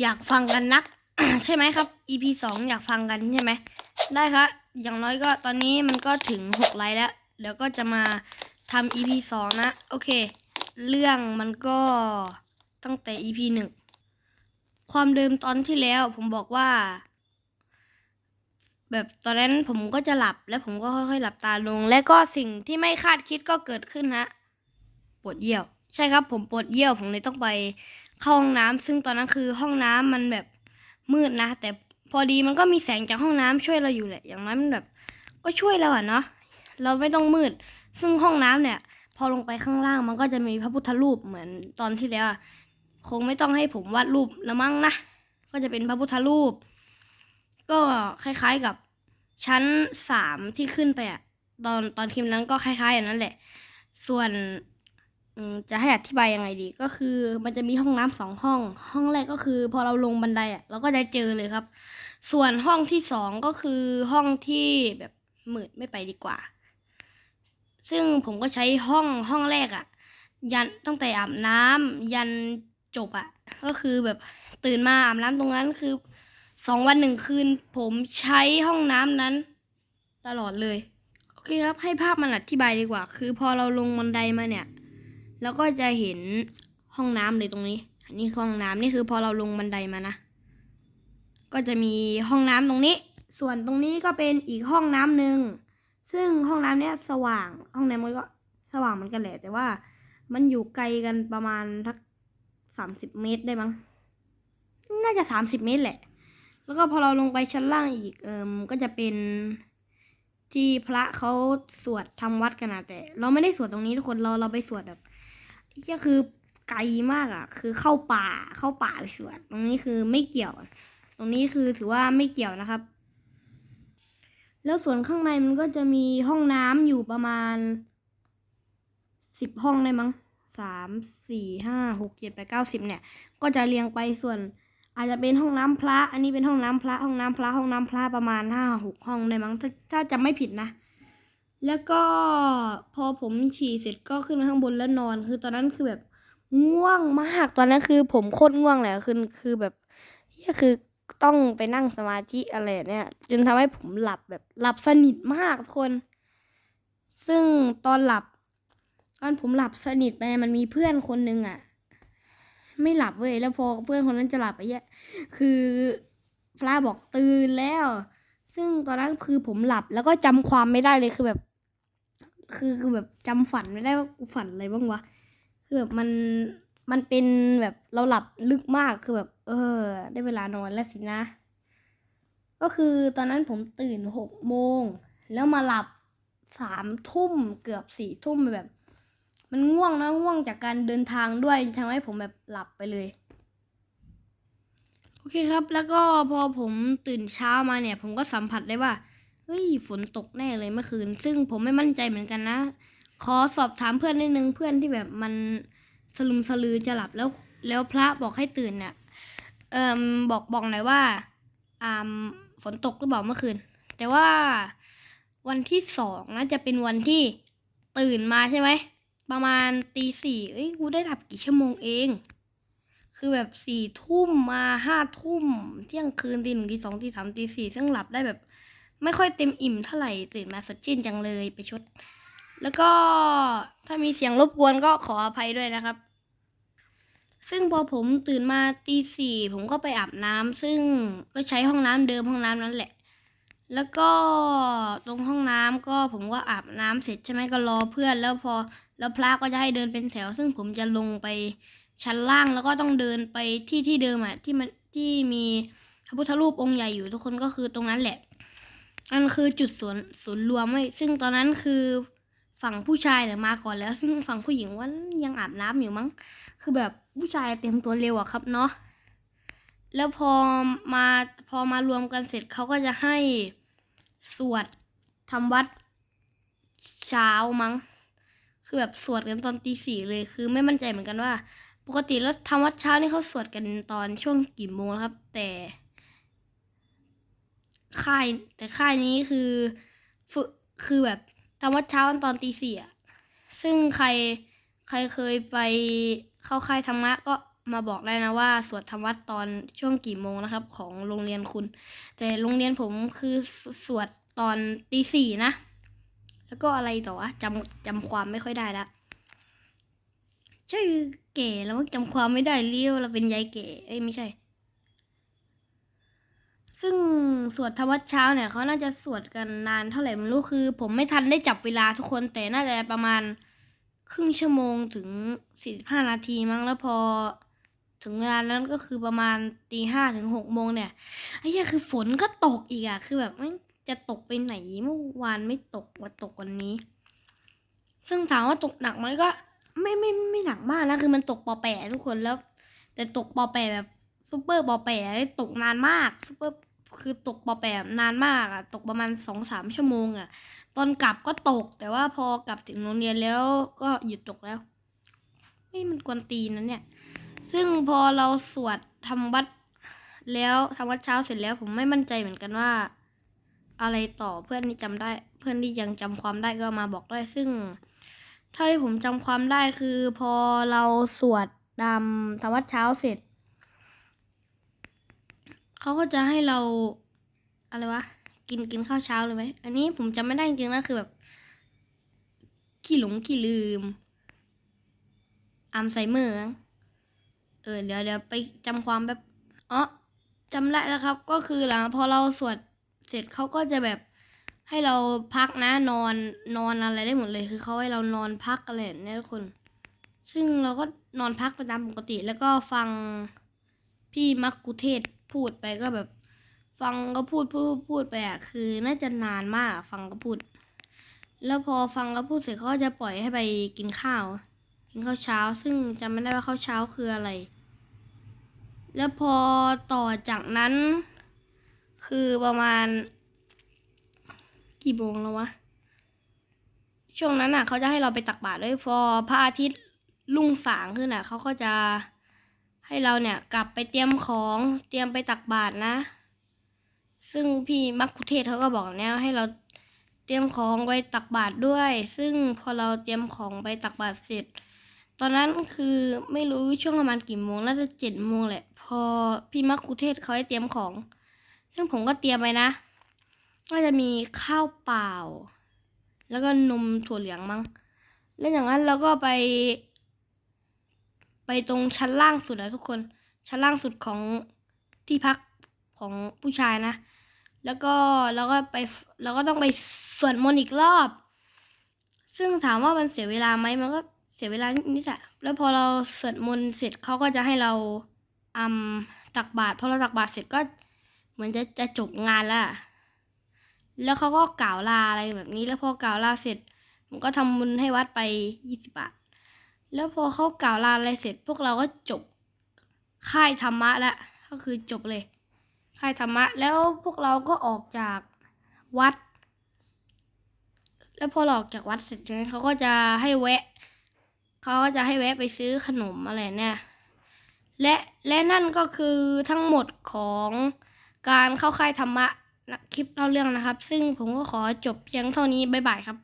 อยากฟังกันนัก ใช่ไหมครับ EP สองอยากฟังกันใช่ไหมได้ครับ อย่างน้อยก็ตอนนี้มันก็ถึงหกไลค์แล้ว เดี๋ยวก็จะมาทำ EP สองนะ โอเค เรื่องมันก็ตั้งแต่ EP หนึ่งความเดิมตอนที่แล้วผมบอกว่า แบบตอนนั้นผมก็จะหลับแล้วผมก็ค่อยๆหลับตาลง และก็สิ่งที่ไม่คาดคิดก็เกิดขึ้นฮะปวดเยี่ยว ใช่ครับ ผมปวดเยี่ยวผมเลยต้องไป เข้าห้องน้ำซึ่งตอนนั้นคือห้องน้ำมันแบบมืดนะ แต่พอดีมันก็มีแสงจากห้องน้ำช่วยเราอยู่แหละ อย่างน้อยมันแบบ ก็ช่วยเราอะเนาะเราไม่ต้องมืด ซึ่งห้องน้ำเนี่ย พอลงไปข้างล่างมันก็จะมีพระพุทธรูปเหมือนตอนที่แล้วคงไม่ต้องให้ผมวาดรูปละมั้งนะก็จะเป็นพระพุทธรูป ก็คล้ายๆกับชั้นสามที่ขึ้นไปอะตอนตอนคลิปนั้นก็คล้ายๆอย่างนั้นแหละ ส่วน จะให้อธิบายยังไงดี ก็คือมันจะมีห้องน้ำสองห้อง ห้องแรกก็คือ พอเราลงบันไดอะเราก็จะเจอเลยครับ ส่วนห้องที่สองก็คือห้องที่แบบมืดไม่ไปดีกว่า ซึ่งผมก็ใช้ห้องห้องแรกอะ ยันตั้งแต่อาบน้ำยันจบอะ ก็คือแบบตื่นมาอาบน้ำตรงนั้นคือสองวันหนึ่งคืน ผมใช้ห้องน้ำนั้น ตลอดเลย โอเคครับให้ภาพมันอธิบายดีกว่า คือพอเราลงบันไดมาเนี่ย แล้วก็จะเห็นห้องน้ำเลยตรงนี้ อันนี้ห้องน้ำนี่คือพอเราลงบันไดมานะ ก็จะมีห้องน้ำตรงนี้ ส่วนตรงนี้ก็เป็นอีกห้องน้ำหนึ่งซึ่งห้องน้ำเนี้ยสว่าง ห้องน้ำมันก็สว่างเหมือนกันแหละ แต่ว่ามันอยู่ไกลกันประมาณทักสามสิบเมตรได้มั้ง น่าจะสามสิบเมตรแหละ แล้วก็พอเราลงไปชั้นล่างอีก เอิมก็จะเป็นที่พระเขาสวดทำวัดกันนะแต่ เราไม่ได้สวดตรงนี้ทุกคน เราเราไปสวดแบบ ก็คือไกลมากอะ คือเข้าป่าเข้าป่าไปสวดตรงนี้คือไม่เกี่ยว ตรงนี้คือถือว่าไม่เกี่ยวนะครับ แล้วส่วนข้างในมันก็จะมีห้องน้ำอยู่ประมาณสิบห้องได้มั้งสามสี่ห้าหกเจ็ดแปดเก้าสิบเนี่ย ก็จะเรียงไปส่วน อาจจะเป็นห้องน้ำพระ อันนี้เป็นห้องน้ำพระ ห้องน้ำพระห้องน้ำพระประมาณห้าหกห้องได้มั้งถ้าถ้าจำไม่ผิดนะ แล้วก็พอผมฉี่เสร็จก็ขึ้นไปข้างบนแล้วนอน คือตอนนั้นคือแบบง่วงมากตอนนั้นคือผมโคตรง่วงเลยอะคือคือแบบเหี้ยคือต้องไปนั่งสมาธิอะไรเนี่ย จนทำให้ผมหลับแบบหลับสนิทมากทุกคน ซึ่งตอนหลับ ตอนผมหลับสนิทไปมันมีเพื่อนคนนึงอะ ไม่หลับเว้ยแล้วพอเพื่อนคนนั้นจะหลับไปเหี้ยคือพระบอกตื่นแล้ว ซึ่งตอนนั้นคือผมหลับแล้วก็จำความไม่ได้เลยคือแบบ คือคือแบบจำฝันไม่ได้ว่ากูฝันอะไรบ้างวะคือแบบมันมันเป็นแบบเราหลับลึกมากคือแบบ เออ ได้เวลานอนแล้วสินะ ก็คือตอนนั้นผมตื่นหกโมงแล้วมาหลับสามทุ่มเกือบสี่ทุ่มแบบ มันง่วงนะง่วงจากการเดินทางด้วยทำให้ผมแบบหลับไปเลยโอเคครับ แล้วก็พอผมตื่นเช้ามาเนี่ย ผมก็สัมผัสได้ว่า เฮ้ยฝนตกแน่เลยเมื่อคืน ซึ่งผมไม่มั่นใจเหมือนกันนะ ขอสอบถามเพื่อนนิดนึงเพื่อนที่แบบมันสลุมสลือจะหลับแล้วแล้วพระบอกให้ตื่นเนี่ยเอ่มบอกบอกหน่อยว่าอ่าฝนตกหรือเปล่าเมื่อคืน แต่ว่าวันที่สองนะจะเป็นวันที่ตื่นมาใช่ไหมประมาณตีสี่เอ้ยกูได้หลับกี่ชั่วโมงเอง คือแบบสี่ทุ่มมาห้าทุ่มเที่ยงคืนตีหนึ่งตีสองตีสามตีสี่ซึ่งหลับได้แบบ ไม่ค่อยเต็มอิ่มเท่าไหร่ตื่นมาสดชื่นจังเลยไปชด แล้วก็ถ้ามีเสียงรบกวนก็ขออภัยด้วยนะครับ ซึ่งพอผมตื่นมาตีสี่ผมก็ไปอาบน้ำซึ่งก็ใช้ห้องน้ำเดิมห้องน้ำนั้นแหละ แล้วก็ตรงห้องน้ำก็ผมก็อาบน้ำเสร็จใช่ไหมก็รอเพื่อน แล้วพอแล้วพระก็จะให้เดินเป็นแถว ซึ่งผมจะลงไปชั้นล่างแล้วก็ต้องเดินไปที่ที่เดิมอะที่มันที่มีพระพุทธรูปองค์ใหญ่อยู่ทุกคนก็คือตรงนั้นแหละ อันคือจุดศูนย์ศูนย์รวมไว้ซึ่งตอนนั้นคือฝั่งผู้ชายเนี่ยมาก่อนแล้ว ซึ่งฝั่งผู้หญิงว่ายังอาบน้ำอยู่มั้ง คือแบบผู้ชายเต็มตัวเร็วอะครับเนาะแล้วพอมาพอมารวมกันเสร็จเขาก็จะให้สวดทำวัดเช้ามั้ง คือแบบสวดกันตอนตีสี่เลยคือไม่มั่นใจเหมือนกันว่า ปกติแล้วทำวัดเช้านี่เขาสวดกันตอนช่วงกี่โมงครับ แต่ ค่าย แต่ค่ายนี้คือฝึกคือแบบทำวัดเช้าตอนตีสี่อะซึ่งใครใครเคยไปเข้าค่ายธรรมะก็มาบอกได้นะว่าสวดธรรมวัดตอนช่วงกี่โมงนะครับ ของโรงเรียนคุณ แต่โรงเรียนผมคือสวดตอนตีสี่นะ แล้วก็อะไรต่อวะจำจำความไม่ค่อยได้ละชื่อเก๋แล้วจำความไม่ได้เรียวเราเป็นยายเก๋เอ้ยไม่ใช่ ซึ่งสวดธรรมวัดเช้าเนี่ยเขาน่าจะสวดกันนานเท่าไหร่ไม่รู้คือ ผมไม่ทันได้จับเวลาทุกคนแต่น่าจะประมาณครึ่งชั่วโมงถึงสี่สิบห้านาทีมั้งแล้วพอ ถึงเวลานั้นก็คือประมาณตีห้าถึงหกโมงเนี่ยไอ้เหี้ยคือฝนก็ตกอีกอะคือแบบไม่จะตกไปไหนเมื่อวานไม่ตกว่าตกวันนี้ ซึ่งถามว่าตกหนักไหมก็ ไม่ไม่ไม่หนักมากนะคือมันตกปอแปะทุกคนแล้ว แต่ตกปอแปะแบบซูเปอร์ปอแปะตกนานมากซูเปอร์ คือตกปอแปะนานมากอะตกประมาณสองสามชั่วโมงอะตอนกลับก็ตก แต่ว่าพอกลับถึงโรงเรียนแล้วก็หยุดตกแล้วไม่มันกวนตีนนะเนี่ย ซึ่งพอเราสวดทำวัดแล้วทำวัดเช้าเสร็จแล้ว ผมไม่มั่นใจเหมือนกันว่า อะไรต่อเพื่อนที่จำได้ เพื่อนที่ยังจำความได้ก็มาบอกด้วย ซึ่งเท่าที่ผมจำความได้คือพอเราสวดตามทำวัดเช้าเสร็จ เขาก็จะให้เราอะไรวะกินกินข้าวเช้าเลยไหมอันนี้ผมจำไม่ได้จริงๆนะคือแบบขี้หลงขี้ลืมอัมไซเมอร์เออเดี๋ยวเดี๋ยวไปจำความแบบอ๋อจำได้แล้วครับ ก็คือหลังพอเราสวดเสร็จเขาก็จะแบบให้เราพักนะนอนนอนอะไรได้หมดเลย คือเขาให้เรานอนพักอะไรแบบนี้ทุกคน ซึ่งเราก็นอนพักไปตามปกติ แล้วก็ฟังพี่มักกุเทศ พูดไปก็แบบ ฟังก็พูดพูดพูดไปอะคือ น่าจะนานมากฟังก็พูด แล้วพอฟังก็พูดเสร็จเขาจะปล่อยให้ไปกินข้าว กินข้าวเช้า ซึ่งจำไม่ได้ว่าข้าวเช้าคืออะไร แล้วพอต่อจากนั้น คือประมาณ กี่โมงแล้ววะช่วงนั้นอะเขาจะให้เราไปตักบาตรด้วยพอพระอาทิตย์รุ่งสางขึ้นอะเขาก็จะ ให้เราเนี่ยกลับไปเตรียมของเตรียมไปตักบาตรนะ ซึ่งพี่มักคุเทศเขาก็บอกเนี่ยให้เราเตรียมของไปตักบาตรด้วย ซึ่งพอเราเตรียมของไปตักบาตรเสร็จ ตอนนั้นคือไม่รู้ช่วงประมาณกี่โมงน่าจะเจ็ดโมงแหละ พอพี่มักคุเทศเขาให้เตรียมของ ซึ่งผมก็เตรียมไปนะ ก็จะมีข้าวเปล่า แล้วก็นมถั่วเหลืองมั้งแล้วอย่างนั้นเราก็ไป ไปตรงชั้นล่างสุดนะทุกคน ชั้นล่างสุดของที่พักของผู้ชายนะ แล้วก็เราก็ไปเราก็ต้องไปสวดมนต์อีกรอบ ซึ่งถามว่ามันเสียเวลาไหมมันก็เสียเวลานิดๆอะแล้วพอเราสวดมนต์เสร็จเขาก็จะให้เราอำตักบาตรพอเราตักบาตรเสร็จก็เหมือนจะจะจบงานแล้วอะแล้วเขาก็กล่าวลาอะไรแบบนี้ แล้วพอ กล่าวลาเสร็จผมก็ทำบุญให้วัดไปยี่สิบบาท แล้วพอเขากล่าวลาอะไรเสร็จ พวกเราก็จบค่ายธรรมะแล้วก็คือจบเลย ค่ายธรรมะ แล้วพวกเราก็ออกจากวัด แล้วพอออกจากวัดเสร็จเนี่ยเขาก็จะให้แวะเขาก็จะให้แวะไปซื้อขนมอะไรเนี่ยและและนั่นก็คือทั้งหมดของการเข้าค่ายธรรมะคลิปเล่าเรื่องนะครับ ซึ่งผมก็ขอจบเพียงเท่านี้บ๊ายบายครับ